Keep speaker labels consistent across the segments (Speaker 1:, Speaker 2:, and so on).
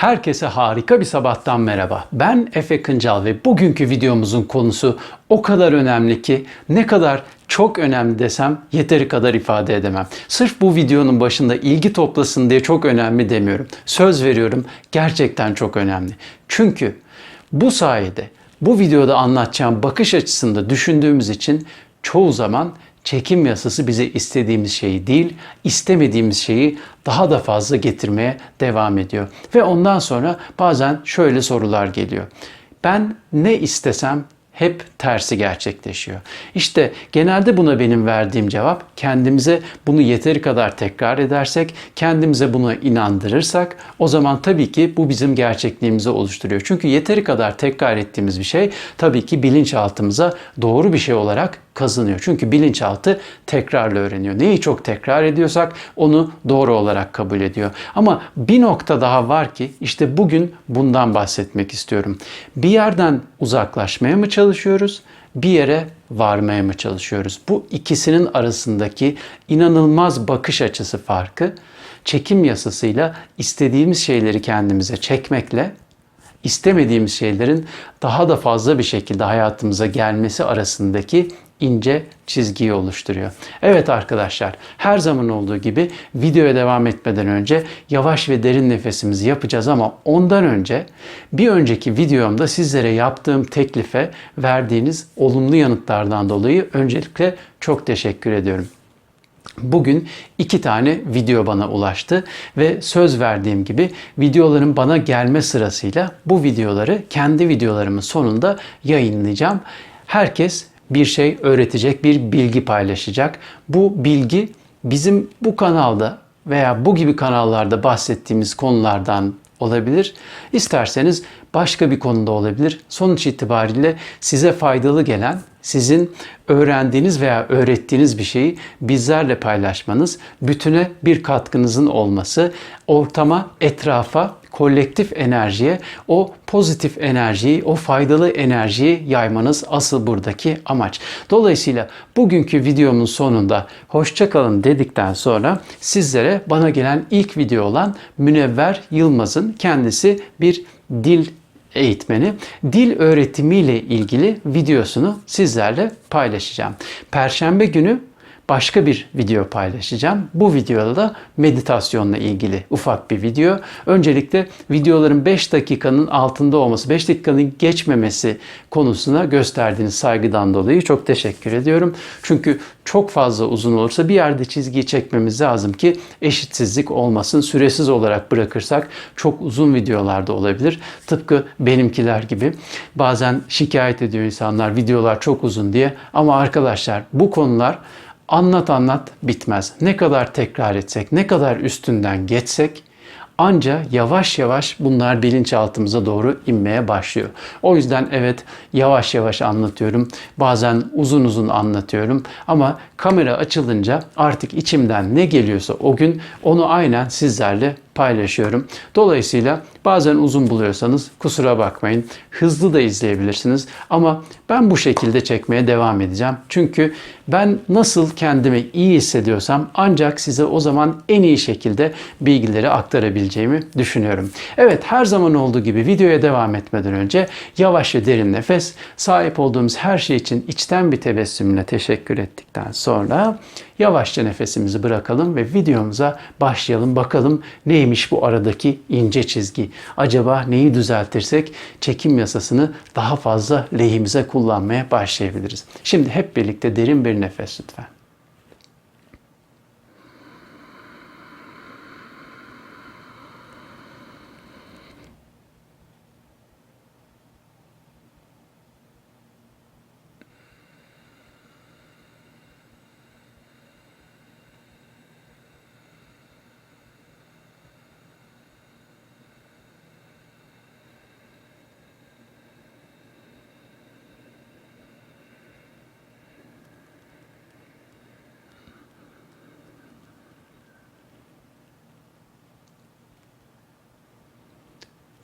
Speaker 1: Herkese harika bir sabahtan merhaba. Ben Efe Kıncal ve bugünkü videomuzun konusu o kadar önemli ki ne kadar çok önemli desem yeteri kadar ifade edemem. Sırf bu videonun başında ilgi toplasın diye çok önemli demiyorum. Söz veriyorum gerçekten çok önemli. Çünkü bu sayede bu videoda anlatacağım bakış açısında düşündüğümüz için çoğu zaman çekim yasası bize istediğimiz şeyi değil, istemediğimiz şeyi daha da fazla getirmeye devam ediyor. Ve ondan sonra bazen şöyle sorular geliyor. Ben ne istesem hep tersi gerçekleşiyor. İşte genelde buna benim verdiğim cevap kendimize bunu yeteri kadar tekrar edersek, kendimize bunu inandırırsak o zaman tabii ki bu bizim gerçekliğimizi oluşturuyor. Çünkü yeteri kadar tekrar ettiğimiz bir şey tabii ki bilinçaltımıza doğru bir şey olarak kazanıyor. Çünkü bilinçaltı tekrarla öğreniyor. Neyi çok tekrar ediyorsak onu doğru olarak kabul ediyor. Ama bir nokta daha var ki işte bugün bundan bahsetmek istiyorum. Bir yerden uzaklaşmaya mı çalışıyoruz? Bir yere varmaya mı çalışıyoruz? Bu ikisinin arasındaki inanılmaz bakış açısı farkı çekim yasasıyla istediğimiz şeyleri kendimize çekmekle istemediğimiz şeylerin daha da fazla bir şekilde hayatımıza gelmesi arasındaki ince çizgiyi oluşturuyor. Evet arkadaşlar, her zaman olduğu gibi videoya devam etmeden önce yavaş ve derin nefesimizi yapacağız ama ondan önce bir önceki videomda sizlere yaptığım teklife verdiğiniz olumlu yanıtlardan dolayı öncelikle çok teşekkür ediyorum. Bugün iki tane video bana ulaştı ve söz verdiğim gibi videoların bana gelme sırasıyla bu videoları kendi videolarımın sonunda yayınlayacağım. Herkes bir şey öğretecek, bir bilgi paylaşacak. Bu bilgi bizim bu kanalda veya bu gibi kanallarda bahsettiğimiz konulardan olabilir. İsterseniz başka bir konuda olabilir. Sonuç itibariyle size faydalı gelen, sizin öğrendiğiniz veya öğrettiğiniz bir şeyi bizlerle paylaşmanız, bütüne bir katkınızın olması, ortama, etrafa, kolektif enerjiye, o pozitif enerjiyi, o faydalı enerjiyi yaymanız asıl buradaki amaç. Dolayısıyla bugünkü videomun sonunda hoşça kalın dedikten sonra sizlere bana gelen ilk video olan Münevver Yılmaz'ın kendisi bir dil eğitmeni dil öğretimiyle ilgili videosunu sizlerle paylaşacağım. Perşembe günü başka bir video paylaşacağım. Bu videoda da meditasyonla ilgili ufak bir video. Öncelikle videoların 5 dakikanın altında olması, 5 dakikanın geçmemesi konusuna gösterdiğiniz saygıdan dolayı çok teşekkür ediyorum. Çünkü çok fazla uzun olursa bir yerde çizgiyi çekmemiz lazım ki eşitsizlik olmasın. Süresiz olarak bırakırsak çok uzun videolarda olabilir. Tıpkı benimkiler gibi. Bazen şikayet ediyor insanlar videolar çok uzun diye. Ama arkadaşlar bu konular anlat anlat bitmez. Ne kadar tekrar etsek, ne kadar üstünden geçsek anca yavaş yavaş bunlar bilinçaltımıza doğru inmeye başlıyor. O yüzden evet yavaş yavaş anlatıyorum. Bazen uzun uzun anlatıyorum ama kamera açılınca artık içimden ne geliyorsa o gün onu aynen sizlerle paylaşıyorum. Dolayısıyla bazen uzun buluyorsanız kusura bakmayın. Hızlı da izleyebilirsiniz ama ben bu şekilde çekmeye devam edeceğim. Çünkü ben nasıl kendimi iyi hissediyorsam ancak size o zaman en iyi şekilde bilgileri aktarabileceğimi düşünüyorum. Evet her zaman olduğu gibi videoya devam etmeden önce yavaş ve derin nefes sahip olduğumuz her şey için içten bir tebessümle teşekkür ettikten sonra yavaşça nefesimizi bırakalım ve videomuza başlayalım. Bakalım neymiş bu aradaki ince çizgi. Acaba neyi düzeltirsek çekim yasasını daha fazla lehimize kullanmaya başlayabiliriz. Şimdi hep birlikte derin bir nefes lütfen.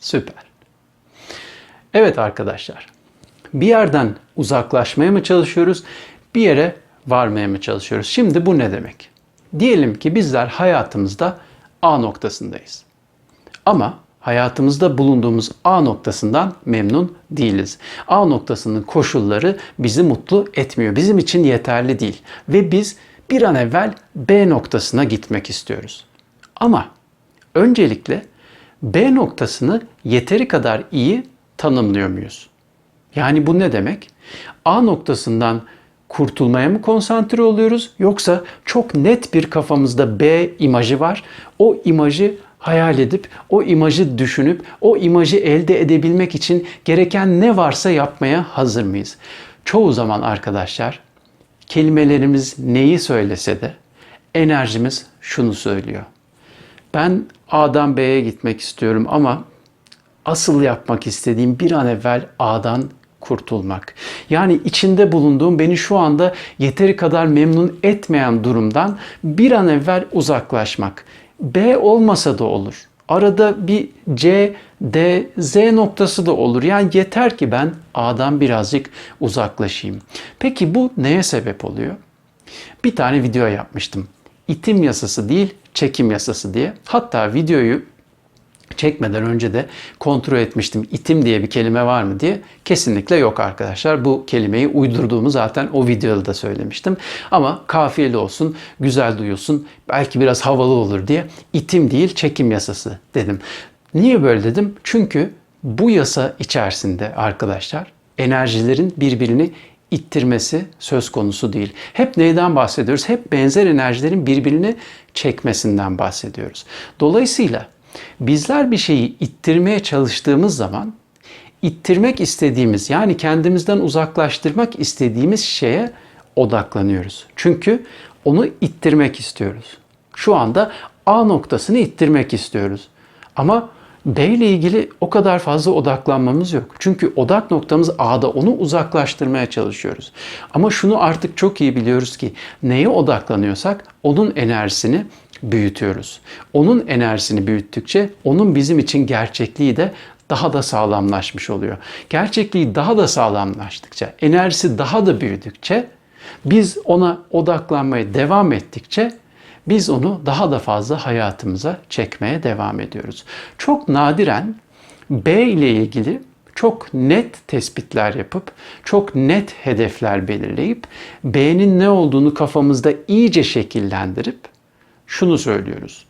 Speaker 1: Süper. Evet arkadaşlar. Bir yerden uzaklaşmaya mı çalışıyoruz? Bir yere varmaya mı çalışıyoruz? Şimdi bu ne demek? Diyelim ki bizler hayatımızda A noktasındayız. Ama hayatımızda bulunduğumuz A noktasından memnun değiliz. A noktasının koşulları bizi mutlu etmiyor. Bizim için yeterli değil ve biz bir an evvel B noktasına gitmek istiyoruz. Ama öncelikle B noktasını yeteri kadar iyi tanımlıyor muyuz? Yani bu ne demek? A noktasından kurtulmaya mı konsantre oluyoruz yoksa çok net bir kafamızda B imajı var. O imajı hayal edip, o imajı düşünüp, o imajı elde edebilmek için gereken ne varsa yapmaya hazır mıyız? Çoğu zaman arkadaşlar kelimelerimiz neyi söylese de enerjimiz şunu söylüyor. Ben A'dan B'ye gitmek istiyorum ama asıl yapmak istediğim bir an evvel A'dan kurtulmak. Yani içinde bulunduğum beni şu anda yeteri kadar memnun etmeyen durumdan bir an evvel uzaklaşmak. B olmasa da olur. Arada bir C, D, Z noktası da olur. Yani yeter ki ben A'dan birazcık uzaklaşayım. Peki bu neye sebep oluyor? Bir tane video yapmıştım. İtim yasası değil, çekim yasası diye. Hatta videoyu çekmeden önce de kontrol etmiştim. İtim diye bir kelime var mı diye. Kesinlikle yok arkadaşlar. Bu kelimeyi uydurduğumu zaten o videoda da söylemiştim. Ama kafiyeli olsun, güzel duyulsun, belki biraz havalı olur diye itim değil çekim yasası dedim. Niye böyle dedim? Çünkü bu yasa içerisinde arkadaşlar enerjilerin birbirini ittirmesi söz konusu değil. Hep neyden bahsediyoruz? Hep benzer enerjilerin birbirini çekmesinden bahsediyoruz. Dolayısıyla bizler bir şeyi ittirmeye çalıştığımız zaman ittirmek istediğimiz yani kendimizden uzaklaştırmak istediğimiz şeye odaklanıyoruz. Çünkü onu ittirmek istiyoruz. Şu anda A noktasını ittirmek istiyoruz. Ama B ile ilgili o kadar fazla odaklanmamız yok. Çünkü odak noktamız A'da onu uzaklaştırmaya çalışıyoruz. Ama şunu artık çok iyi biliyoruz ki neye odaklanıyorsak onun enerjisini büyütüyoruz. Onun enerjisini büyüttükçe onun bizim için gerçekliği de daha da sağlamlaşmış oluyor. Gerçekliği daha da sağlamlaştıkça, enerjisi daha da büyüdükçe biz ona odaklanmaya devam ettikçe biz onu daha da fazla hayatımıza çekmeye devam ediyoruz. Çok nadiren B ile ilgili çok net tespitler yapıp, çok net hedefler belirleyip, B'nin ne olduğunu kafamızda iyice şekillendirip şunu söylüyoruz.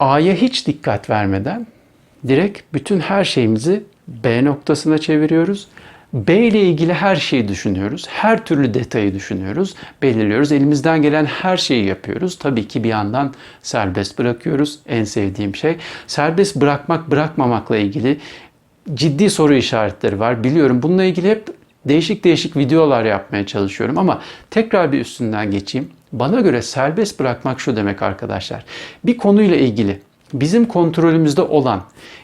Speaker 1: A'ya hiç dikkat vermeden direkt bütün her şeyimizi B noktasına çeviriyoruz. B ile ilgili her şeyi düşünüyoruz. Her türlü detayı düşünüyoruz, belirliyoruz. Elimizden gelen her şeyi yapıyoruz. Tabii ki bir yandan serbest bırakıyoruz. En sevdiğim şey. Serbest bırakmak, bırakmamakla ilgili ciddi soru işaretleri var. Biliyorum bununla ilgili hep değişik değişik videolar yapmaya çalışıyorum ama tekrar bir üstünden geçeyim. Bana göre serbest bırakmak şu demek arkadaşlar. Bir konuyla ilgili bizim kontrolümüzde olan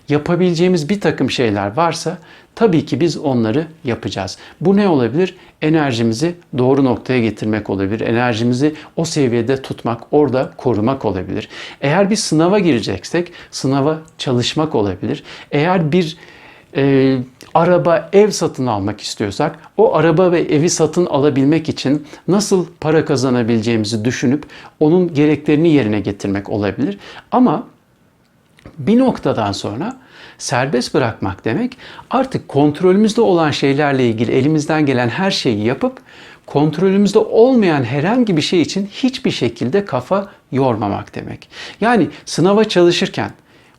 Speaker 1: yapabileceğimiz bir takım şeyler varsa tabii ki biz onları yapacağız. Bu ne olabilir? Enerjimizi doğru noktaya getirmek olabilir. Enerjimizi o seviyede tutmak, orada korumak olabilir. Eğer bir sınava gireceksek sınava çalışmak olabilir. Eğer bir e, araba, ev satın almak istiyorsak o araba ve evi satın alabilmek için nasıl para kazanabileceğimizi düşünüp onun gereklerini yerine getirmek olabilir. Ama bir noktadan sonra serbest bırakmak demek artık kontrolümüzde olan şeylerle ilgili elimizden gelen her şeyi yapıp kontrolümüzde olmayan herhangi bir şey için hiçbir şekilde kafa yormamak demek. Yani sınava çalışırken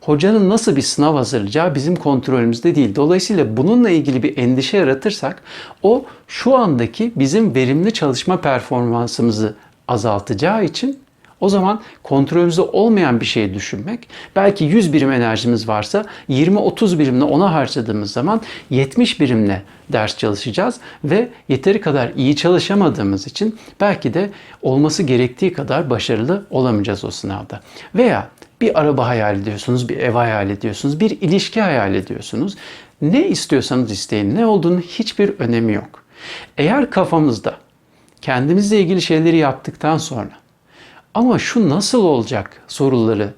Speaker 1: hocanın nasıl bir sınav hazırlayacağı bizim kontrolümüzde değil. Dolayısıyla bununla ilgili bir endişe yaratırsak o şu andaki bizim verimli çalışma performansımızı azaltacağı için o zaman kontrolümüzde olmayan bir şeyi düşünmek, belki 100 birim enerjimiz varsa 20-30 birimle ona harcadığımız zaman 70 birimle ders çalışacağız ve yeteri kadar iyi çalışamadığımız için belki de olması gerektiği kadar başarılı olamayacağız o sınavda. Veya bir araba hayal ediyorsunuz, bir ev hayal ediyorsunuz, bir ilişki hayal ediyorsunuz. Ne istiyorsanız isteyin, ne olduğunu hiçbir önemi yok. Eğer kafamızda kendimizle ilgili şeyleri yaptıktan sonra ama şu nasıl olacak soruları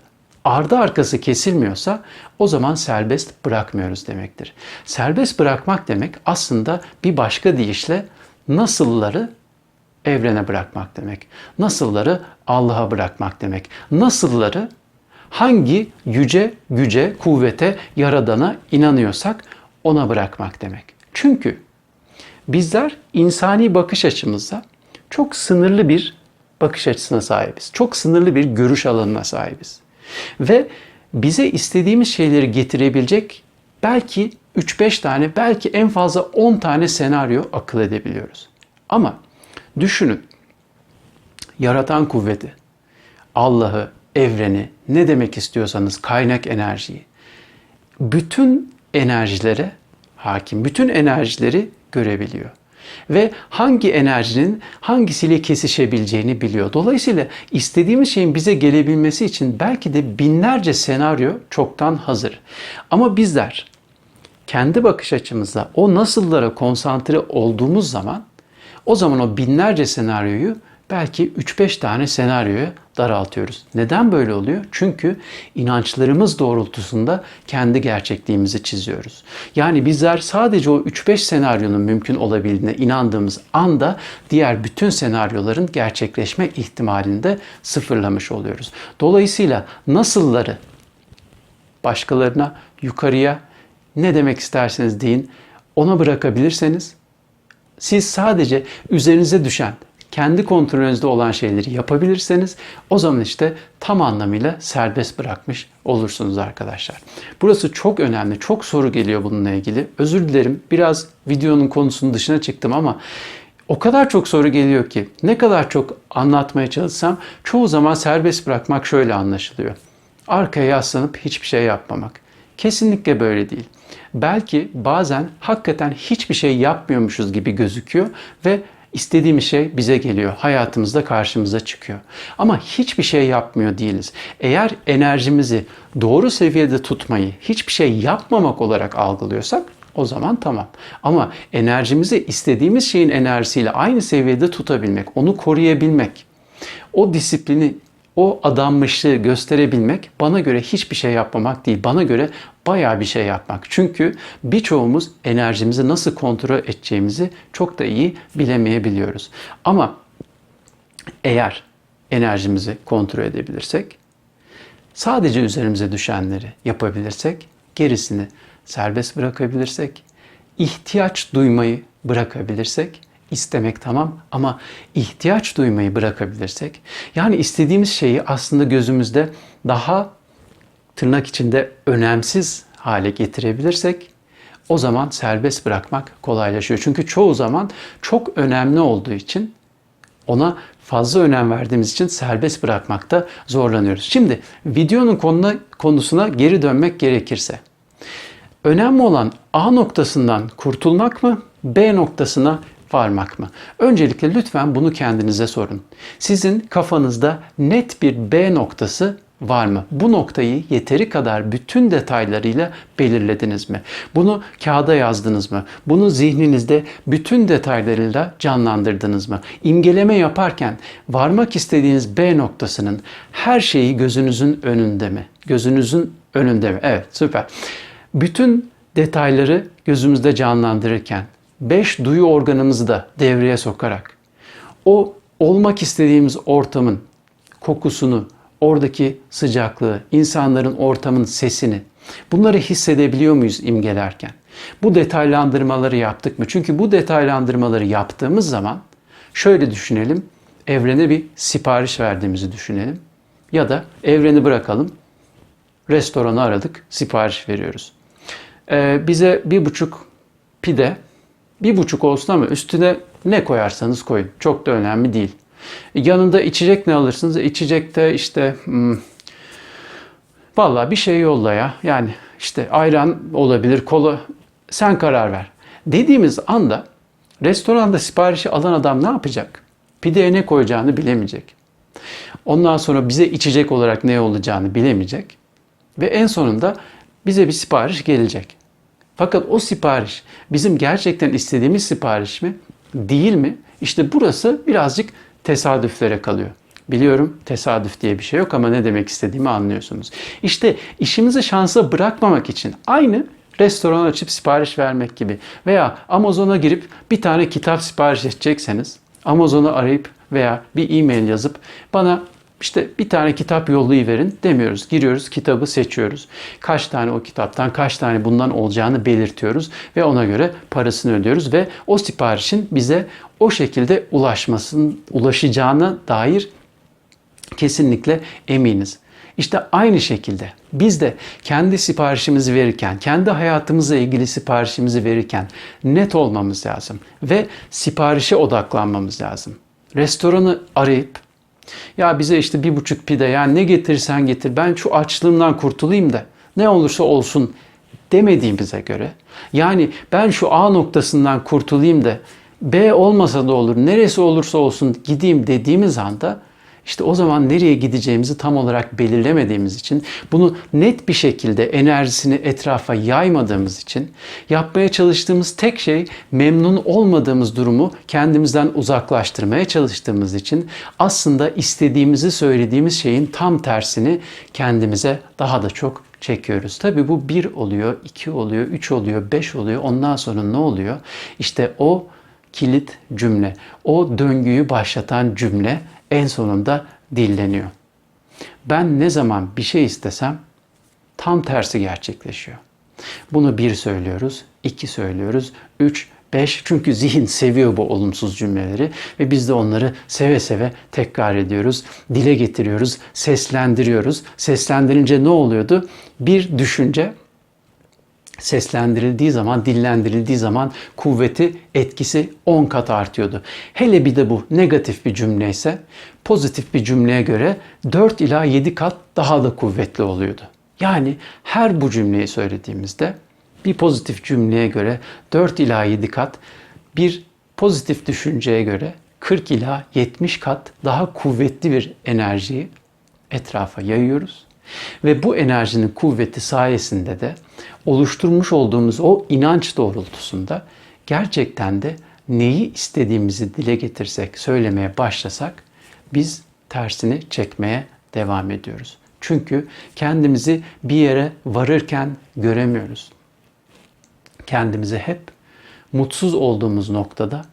Speaker 1: ardı arkası kesilmiyorsa o zaman serbest bırakmıyoruz demektir. Serbest bırakmak demek aslında bir başka deyişle nasılları evrene bırakmak demek. Nasılları Allah'a bırakmak demek. Nasılları hangi yüce güce, kuvvete, yaradana inanıyorsak ona bırakmak demek. Çünkü bizler insani bakış açımızda çok sınırlı bir bakış açısına sahibiz. Çok sınırlı bir görüş alanına sahibiz. Ve bize istediğimiz şeyleri getirebilecek belki 3-5 tane, belki en fazla 10 tane senaryo akıl edebiliyoruz. Ama düşünün, yaratan kuvveti, Allah'ı, evreni, ne demek istiyorsanız kaynak enerjiyi, bütün enerjilere hakim, bütün enerjileri görebiliyor. Ve hangi enerjinin hangisiyle kesişebileceğini biliyor. Dolayısıyla istediğimiz şeyin bize gelebilmesi için belki de binlerce senaryo çoktan hazır. Ama bizler kendi bakış açımızda o nasıllara konsantre olduğumuz zaman o zaman o binlerce senaryoyu belki 3-5 tane senaryoya daraltıyoruz. Neden böyle oluyor? Çünkü inançlarımız doğrultusunda kendi gerçekliğimizi çiziyoruz. Yani bizler sadece o 3-5 senaryonun mümkün olabildiğine inandığımız anda diğer bütün senaryoların gerçekleşme ihtimalini de sıfırlamış oluyoruz. Dolayısıyla nasılları başkalarına, yukarıya ne demek isterseniz deyin ona bırakabilirseniz siz sadece üzerinize düşen kendi kontrolünüzde olan şeyleri yapabilirseniz o zaman işte tam anlamıyla serbest bırakmış olursunuz arkadaşlar. Burası çok önemli. Çok soru geliyor bununla ilgili. Özür dilerim. Biraz videonun konusunun dışına çıktım ama o kadar çok soru geliyor ki ne kadar çok anlatmaya çalışsam çoğu zaman serbest bırakmak şöyle anlaşılıyor. Arkaya yaslanıp hiçbir şey yapmamak. Kesinlikle böyle değil. Belki bazen hakikaten hiçbir şey yapmıyormuşuz gibi gözüküyor ve istediğimiz şey bize geliyor. Hayatımızda karşımıza çıkıyor. Ama hiçbir şey yapmıyor değiliz. Eğer enerjimizi doğru seviyede tutmayı, hiçbir şey yapmamak olarak algılıyorsak o zaman tamam. Ama enerjimizi istediğimiz şeyin enerjisiyle aynı seviyede tutabilmek, onu koruyabilmek, o disiplini o adanmışlığı gösterebilmek bana göre hiçbir şey yapmamak değil. Bana göre bayağı bir şey yapmak. Çünkü birçoğumuz enerjimizi nasıl kontrol edeceğimizi çok da iyi bilemeyebiliyoruz. Ama eğer enerjimizi kontrol edebilirsek, sadece üzerimize düşenleri yapabilirsek, gerisini serbest bırakabilirsek, ihtiyaç duymayı bırakabilirsek istemek tamam ama ihtiyaç duymayı bırakabilirsek yani istediğimiz şeyi aslında gözümüzde daha tırnak içinde önemsiz hale getirebilirsek o zaman serbest bırakmak kolaylaşıyor. Çünkü çoğu zaman çok önemli olduğu için ona fazla önem verdiğimiz için serbest bırakmakta zorlanıyoruz. Şimdi videonun konuna, konusuna geri dönmek gerekirse önemli olan A noktasından kurtulmak mı B noktasına varmak mı? Öncelikle lütfen bunu kendinize sorun. Sizin kafanızda net bir B noktası var mı? Bu noktayı yeteri kadar bütün detaylarıyla belirlediniz mi? Bunu kağıda yazdınız mı? Bunu zihninizde bütün detaylarıyla canlandırdınız mı? İmgeleme yaparken varmak istediğiniz B noktasının her şeyi gözünüzün önünde mi? Gözünüzün önünde mi? Evet, süper. Bütün detayları gözümüzde canlandırırken beş duyu organımızı da devreye sokarak o olmak istediğimiz ortamın kokusunu, oradaki sıcaklığı, insanların ortamın sesini bunları hissedebiliyor muyuz imgelerken? Bu detaylandırmaları yaptık mı? Çünkü bu detaylandırmaları yaptığımız zaman şöyle düşünelim. Evrene bir sipariş verdiğimizi düşünelim. Ya da evreni bırakalım. Restoranı aradık, sipariş veriyoruz. Ee, bize bir buçuk pide, bir buçuk olsun ama üstüne ne koyarsanız koyun. Çok da önemli değil. Yanında içecek ne alırsınız? İçecekte işte hmm, vallahi bir şey yolla ya. Yani işte ayran olabilir, kola sen karar ver. Dediğimiz anda restoranda siparişi alan adam ne yapacak? Pideye ne koyacağını bilemeyecek. Ondan sonra bize içecek olarak ne olacağını bilemeyecek. Ve en sonunda bize bir sipariş gelecek. Fakat o sipariş bizim gerçekten istediğimiz sipariş mi? Değil mi? İşte burası birazcık tesadüflere kalıyor. Biliyorum tesadüf diye bir şey yok ama ne demek istediğimi anlıyorsunuz. İşte işimizi şansa bırakmamak için aynı restoran açıp sipariş vermek gibi veya Amazon'a girip bir tane kitap sipariş edecekseniz Amazon'u arayıp veya bir e-mail yazıp bana işte bir tane kitap yollayıverin demiyoruz. Giriyoruz, kitabı seçiyoruz. Kaç tane o kitaptan, kaç tane bundan olacağını belirtiyoruz ve ona göre parasını ödüyoruz ve o siparişin bize o şekilde ulaşmasın, ulaşacağına dair kesinlikle eminiz. İşte aynı şekilde biz de kendi siparişimizi verirken, kendi hayatımızla ilgili siparişimizi verirken net olmamız lazım ve siparişe odaklanmamız lazım. Restoranı arayıp ya bize işte bir buçuk pide ya ne getirirsen getir ben şu açlığımdan kurtulayım da ne olursa olsun demediğimize göre yani ben şu A noktasından kurtulayım da B olmasa da olur neresi olursa olsun gideyim dediğimiz anda işte o zaman nereye gideceğimizi tam olarak belirlemediğimiz için, bunu net bir şekilde enerjisini etrafa yaymadığımız için yapmaya çalıştığımız tek şey memnun olmadığımız durumu kendimizden uzaklaştırmaya çalıştığımız için aslında istediğimizi söylediğimiz şeyin tam tersini kendimize daha da çok çekiyoruz. Tabii bu bir oluyor, iki oluyor, üç oluyor, beş oluyor. Ondan sonra ne oluyor? İşte o kilit cümle, o döngüyü başlatan cümle en sonunda dilleniyor. Ben ne zaman bir şey istesem tam tersi gerçekleşiyor. Bunu bir söylüyoruz, iki söylüyoruz, üç, beş. Çünkü zihin seviyor bu olumsuz cümleleri ve biz de onları seve seve tekrar ediyoruz, dile getiriyoruz, seslendiriyoruz. Seslendirince ne oluyordu? Bir düşünce seslendirildiği zaman, dillendirildiği zaman kuvveti, etkisi 10 kat artıyordu. Hele bir de bu negatif bir cümle ise pozitif bir cümleye göre 4 ila 7 kat daha da kuvvetli oluyordu. Yani her bu cümleyi söylediğimizde bir pozitif cümleye göre 4 ila 7 kat, bir pozitif düşünceye göre 40 ila 70 kat daha kuvvetli bir enerjiyi etrafa yayıyoruz. Ve bu enerjinin kuvveti sayesinde de oluşturmuş olduğumuz o inanç doğrultusunda gerçekten de neyi istediğimizi dile getirsek, söylemeye başlasak biz tersini çekmeye devam ediyoruz. Çünkü kendimizi bir yere varırken göremiyoruz. Kendimizi hep mutsuz olduğumuz noktada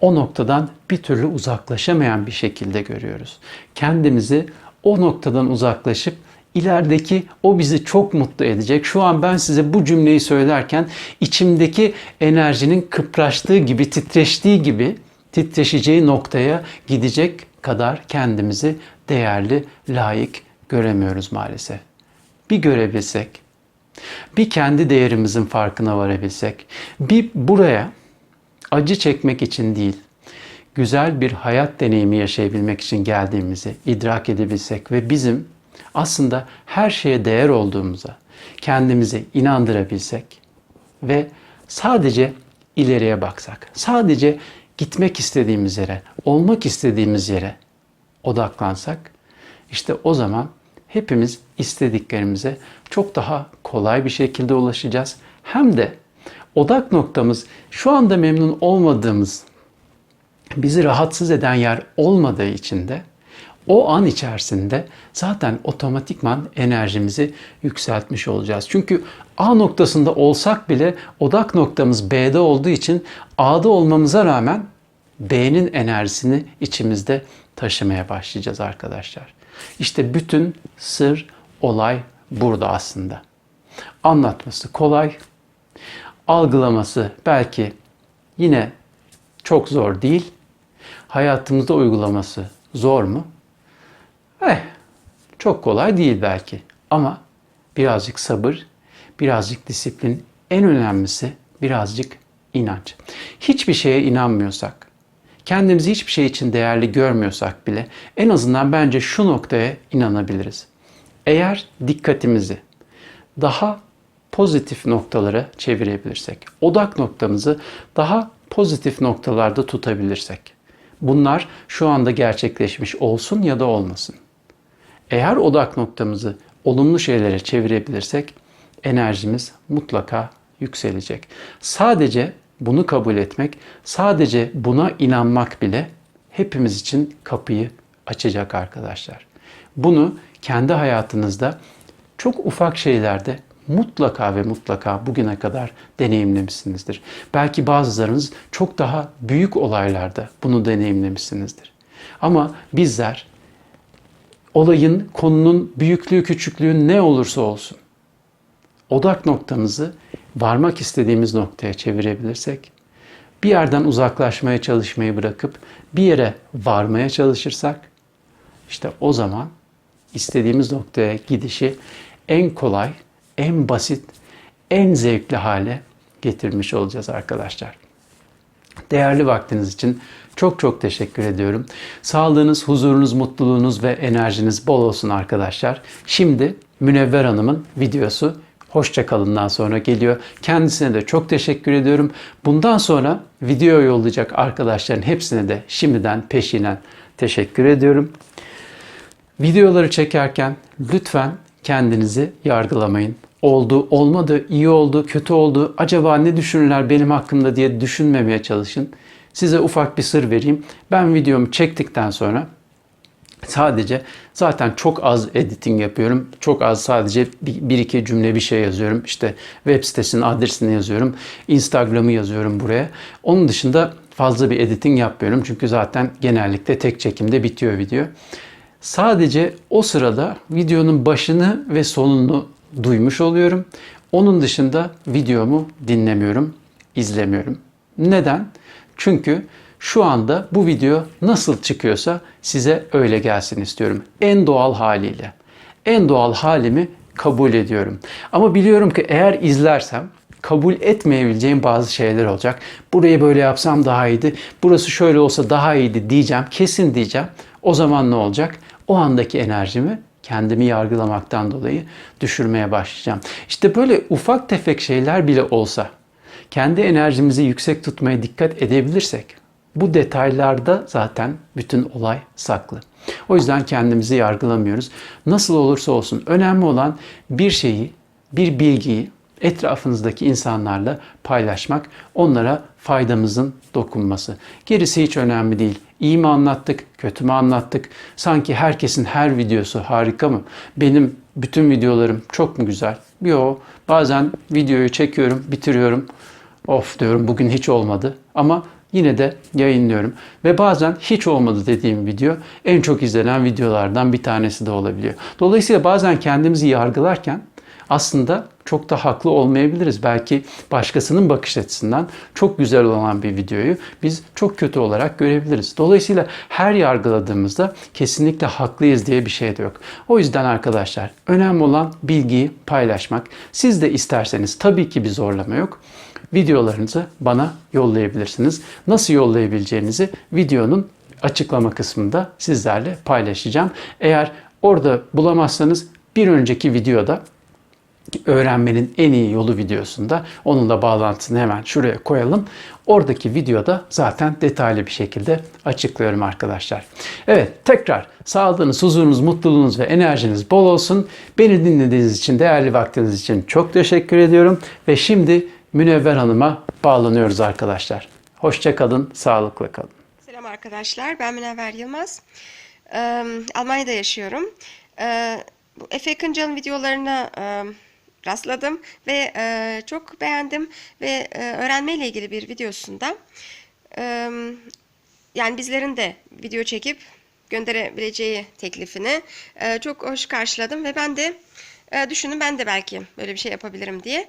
Speaker 1: o noktadan bir türlü uzaklaşamayan bir şekilde görüyoruz. Kendimizi o noktadan uzaklaşıp ilerideki o bizi çok mutlu edecek. Şu an ben size bu cümleyi söylerken içimdeki enerjinin kıpraştığı gibi, titreştiği gibi titreşeceği noktaya gidecek kadar kendimizi değerli, layık göremiyoruz maalesef. Bir görebilsek, bir kendi değerimizin farkına varabilsek, bir buraya acı çekmek için değil, güzel bir hayat deneyimi yaşayabilmek için geldiğimizi idrak edebilsek ve bizim aslında her şeye değer olduğumuza kendimizi inandırabilsek ve sadece ileriye baksak, sadece gitmek istediğimiz yere, olmak istediğimiz yere odaklansak, işte o zaman hepimiz istediklerimize çok daha kolay bir şekilde ulaşacağız. Hem de odak noktamız şu anda memnun olmadığımız, bizi rahatsız eden yer olmadığı için de o an içerisinde zaten otomatikman enerjimizi yükseltmiş olacağız. Çünkü A noktasında olsak bile odak noktamız B'de olduğu için A'da olmamıza rağmen B'nin enerjisini içimizde taşımaya başlayacağız arkadaşlar. İşte bütün sır, olay burada aslında. Anlatması kolay, algılaması belki yine çok zor değil. Hayatımızda uygulaması zor mu? Eh, çok kolay değil belki ama birazcık sabır, birazcık disiplin, en önemlisi birazcık inanç. Hiçbir şeye inanmıyorsak, kendimizi hiçbir şey için değerli görmüyorsak bile en azından bence şu noktaya inanabiliriz. Eğer dikkatimizi daha pozitif noktalara çevirebilirsek, odak noktamızı daha pozitif noktalarda tutabilirsek, bunlar şu anda gerçekleşmiş olsun ya da olmasın. Eğer odak noktamızı olumlu şeylere çevirebilirsek enerjimiz mutlaka yükselecek. Sadece bunu kabul etmek, sadece buna inanmak bile hepimiz için kapıyı açacak arkadaşlar. Bunu kendi hayatınızda çok ufak şeylerde mutlaka ve mutlaka bugüne kadar deneyimlemişsinizdir. Belki bazılarınız çok daha büyük olaylarda bunu deneyimlemişsinizdir. Ama bizler olayın, konunun büyüklüğü, küçüklüğü ne olursa olsun odak noktamızı varmak istediğimiz noktaya çevirebilirsek, bir yerden uzaklaşmaya çalışmayı bırakıp bir yere varmaya çalışırsak, işte o zaman istediğimiz noktaya gidişi en kolay, en basit, en zevkli hale getirmiş olacağız arkadaşlar. Değerli vaktiniz için çok çok teşekkür ediyorum. Sağlığınız, huzurunuz, mutluluğunuz ve enerjiniz bol olsun arkadaşlar. Şimdi Münevver Hanım'ın videosu Hoşça kalından sonra geliyor. Kendisine de çok teşekkür ediyorum. Bundan sonra video yollayacak arkadaşların hepsine de şimdiden peşinen teşekkür ediyorum. Videoları çekerken lütfen kendinizi yargılamayın. Oldu, olmadı, iyi oldu, kötü oldu, acaba ne düşünürler benim hakkımda diye düşünmemeye çalışın. Size ufak bir sır vereyim. Ben videomu çektikten sonra Sadece zaten çok az editing yapıyorum. Çok az sadece bir, iki cümle bir şey yazıyorum. İşte web sitesinin adresini yazıyorum. Instagram'ı yazıyorum buraya. Onun dışında fazla bir editing yapmıyorum. Çünkü zaten genellikle tek çekimde bitiyor video. Sadece o sırada videonun başını ve sonunu duymuş oluyorum. Onun dışında videomu dinlemiyorum, izlemiyorum. Neden? Çünkü şu anda bu video nasıl çıkıyorsa size öyle gelsin istiyorum. En doğal haliyle. En doğal halimi kabul ediyorum. Ama biliyorum ki eğer izlersem kabul etmeyebileceğim bazı şeyler olacak. Burayı böyle yapsam daha iyiydi. Burası şöyle olsa daha iyiydi diyeceğim. Kesin diyeceğim. O zaman ne olacak? O andaki enerjimi kendimi yargılamaktan dolayı düşürmeye başlayacağım. İşte böyle ufak tefek şeyler bile olsa kendi enerjimizi yüksek tutmaya dikkat edebilirsek bu detaylarda zaten bütün olay saklı. O yüzden kendimizi yargılamıyoruz. Nasıl olursa olsun önemli olan bir şeyi, bir bilgiyi etrafınızdaki insanlarla paylaşmak, onlara faydamızın dokunması. Gerisi hiç önemli değil. İyi mi anlattık, kötü mü anlattık? Sanki herkesin her videosu harika mı? Benim bütün videolarım çok mu güzel? Yo, bazen videoyu çekiyorum, bitiriyorum. Of diyorum bugün hiç olmadı. Ama yine de yayınlıyorum. Ve bazen hiç olmadı dediğim video en çok izlenen videolardan bir tanesi de olabiliyor. Dolayısıyla bazen kendimizi yargılarken aslında çok da haklı olmayabiliriz. Belki başkasının bakış açısından çok güzel olan bir videoyu biz çok kötü olarak görebiliriz. Dolayısıyla her yargıladığımızda kesinlikle haklıyız diye bir şey de yok. O yüzden arkadaşlar önemli olan bilgiyi paylaşmak. Siz de isterseniz tabii ki bir zorlama yok videolarınızı bana yollayabilirsiniz. Nasıl yollayabileceğinizi videonun açıklama kısmında sizlerle paylaşacağım. Eğer orada bulamazsanız bir önceki videoda öğrenmenin en iyi yolu videosunda onunla bağlantısını hemen şuraya koyalım. Oradaki videoda zaten detaylı bir şekilde açıklıyorum arkadaşlar. Evet tekrar sağlığınız, huzurunuz, mutluluğunuz ve enerjiniz bol olsun. Beni dinlediğiniz için, değerli vaktiniz için çok teşekkür ediyorum. Ve şimdi Münevver Hanım'a bağlanıyoruz arkadaşlar. Hoşça kalın, sağlıkla kalın.
Speaker 2: Selam arkadaşlar, ben Münevver Yılmaz. Ee, Almanya'da yaşıyorum. Ee, bu Efe Kıncal'ın videolarına e, rastladım ve e, çok beğendim ve e, öğrenmeyle ilgili bir videosunda e, yani bizlerin de video çekip gönderebileceği teklifini e, çok hoş karşıladım ve ben de e, düşündüm ben de belki böyle bir şey yapabilirim diye.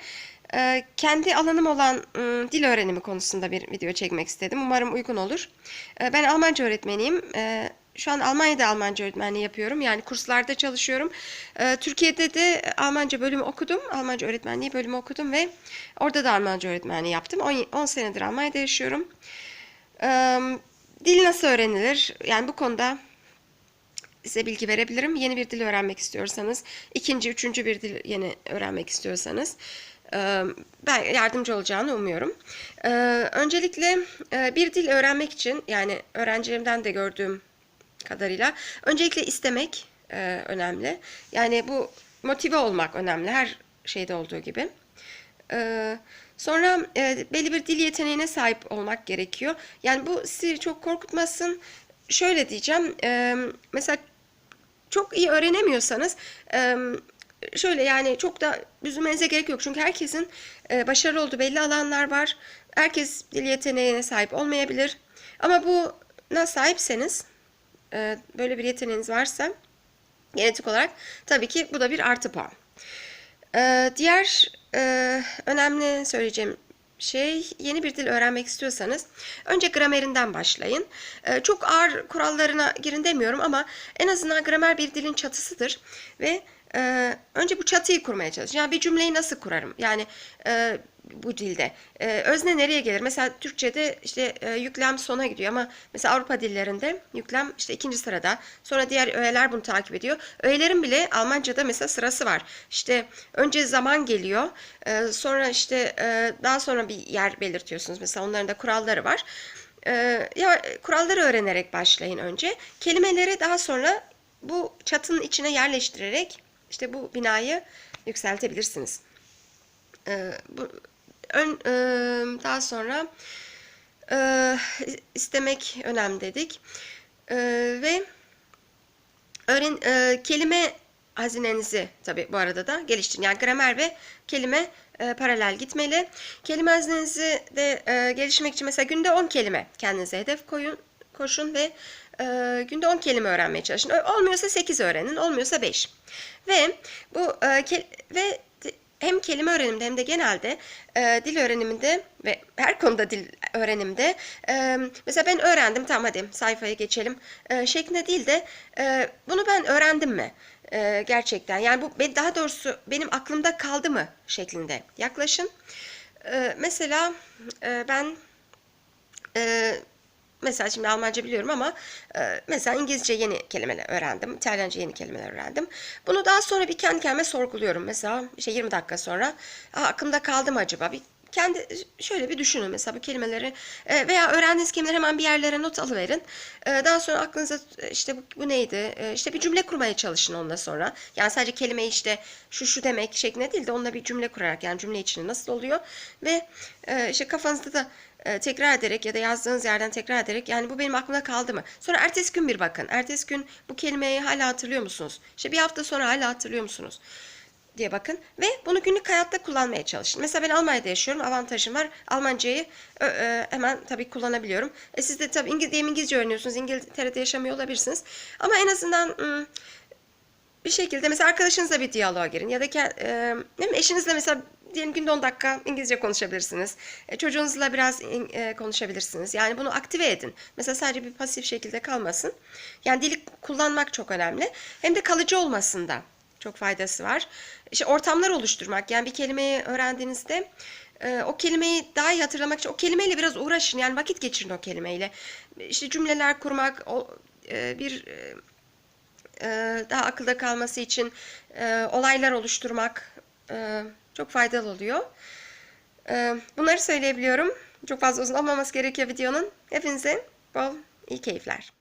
Speaker 2: E, kendi alanım olan e, dil öğrenimi konusunda bir video çekmek istedim. Umarım uygun olur. E, ben Almanca öğretmeniyim. E, şu an Almanya'da Almanca öğretmenliği yapıyorum. Yani kurslarda çalışıyorum. E, Türkiye'de de Almanca bölümü okudum. Almanca öğretmenliği bölümü okudum ve orada da Almanca öğretmenliği yaptım. 10 senedir Almanya'da yaşıyorum. E, dil nasıl öğrenilir? Yani bu konuda size bilgi verebilirim. Yeni bir dil öğrenmek istiyorsanız, ikinci, üçüncü bir dil yeni öğrenmek istiyorsanız e, ben yardımcı olacağını umuyorum. E, öncelikle e, bir dil öğrenmek için yani öğrencilerimden de gördüğüm kadarıyla öncelikle istemek önemli. Yani bu motive olmak önemli her şeyde olduğu gibi. Sonra belli bir dil yeteneğine sahip olmak gerekiyor. Yani bu sizi çok korkutmasın. Şöyle diyeceğim. Mesela çok iyi öğrenemiyorsanız şöyle yani çok da üzülmenize gerek yok. Çünkü herkesin e, başarılı olduğu belli alanlar var. Herkes dil yeteneğine sahip olmayabilir. Ama buna sahipseniz, e, böyle bir yeteneğiniz varsa Genetik olarak tabii ki bu da bir artı puan. Ee, diğer e, önemli söyleyeceğim şey yeni bir dil öğrenmek istiyorsanız önce gramerinden başlayın. Çok ağır kurallarına girin demiyorum ama en azından gramer bir dilin çatısıdır ve e, önce bu çatıyı kurmaya çalışın. Yani bir cümleyi nasıl kurarım? Yani e, bu dilde. E, özne nereye gelir? Mesela Türkçe'de işte e, yüklem sona gidiyor ama mesela Avrupa dillerinde yüklem işte ikinci sırada. Sonra diğer öğeler bunu takip ediyor. Öğelerin bile Almanca'da mesela sırası var. İşte önce zaman geliyor. e, sonra işte e, daha sonra bir yer belirtiyorsunuz. Mesela onların da kuralları var. E, ya kuralları öğrenerek başlayın önce. Kelimeleri daha sonra bu çatının içine yerleştirerek işte bu binayı yükseltebilirsiniz. Ee, bu ön, e, daha sonra e, istemek önemli dedik E, ve öğren e, kelime hazinenizi tabi bu arada da geliştirin. Yani gramer ve kelime e, paralel gitmeli. Kelime hazinenizi de e, geliştirmek için mesela günde 10 kelime kendinize hedef koyun koşun ve e, günde 10 kelime öğrenmeye çalışın. Olmuyorsa 8 öğrenin, olmuyorsa 5. Ve bu e, ve hem kelime öğreniminde hem de genelde e, dil öğreniminde ve her konuda dil öğrenimde e, mesela ben öğrendim tamam hadi sayfaya geçelim e, şeklinde değil de e, bunu ben öğrendim mi E, gerçekten yani bu daha doğrusu benim aklımda kaldı mı şeklinde yaklaşın. E, mesela e, ben e, mesela şimdi Almanca biliyorum ama e, mesela İngilizce yeni kelimeler öğrendim, İtalyanca yeni kelimeler öğrendim. Bunu daha sonra bir kendi kendime sorguluyorum. Mesela işte 20 dakika sonra Aa, aklımda kaldı mı acaba? Bir kendi şöyle bir düşünün mesela bu kelimeleri e, veya öğrendiğiniz kelimeleri hemen bir yerlere not alıverin. E, daha sonra aklınıza e, işte bu, bu neydi? E, işte bir cümle kurmaya çalışın onunla sonra. Yani sadece kelimeyi işte şu şu demek şeklinde değil de onunla bir cümle kurarak yani cümle içinde nasıl oluyor ve e, işte kafanızda da tekrar ederek ya da yazdığınız yerden tekrar ederek yani bu benim aklımda kaldı mı? Sonra ertesi gün bir bakın. Ertesi gün bu kelimeyi hala hatırlıyor musunuz? İşte bir hafta sonra hala hatırlıyor musunuz? Diye bakın ve bunu günlük hayatta kullanmaya çalışın. Mesela ben Almanya'da yaşıyorum. Avantajım var. Almancayı ö, ö, hemen tabii kullanabiliyorum. E siz de tabii İngiliz, İngilizce öğreniyorsunuz. İngiltere'de yaşamıyor olabilirsiniz. Ama en azından ım, bir şekilde mesela arkadaşınızla bir diyaloğa girin ya da e, ne bileyim, eşinizle mesela diyelim günde 10 dakika İngilizce konuşabilirsiniz. E, çocuğunuzla biraz e, konuşabilirsiniz. Yani bunu aktive edin. Mesela sadece bir pasif şekilde kalmasın. Yani dili kullanmak çok önemli. Hem de kalıcı olmasında çok faydası var. İşte ortamlar oluşturmak. Yani bir kelimeyi öğrendiğinizde e, o kelimeyi daha iyi hatırlamak için o kelimeyle biraz uğraşın. Yani vakit geçirin o kelimeyle. İşte cümleler kurmak, o, e, bir e, e, daha akılda kalması için e, olaylar oluşturmak e, çok faydalı oluyor. E, bunları söyleyebiliyorum. Çok fazla uzun olmaması gerekiyor videonun. Hepinize bol iyi keyifler.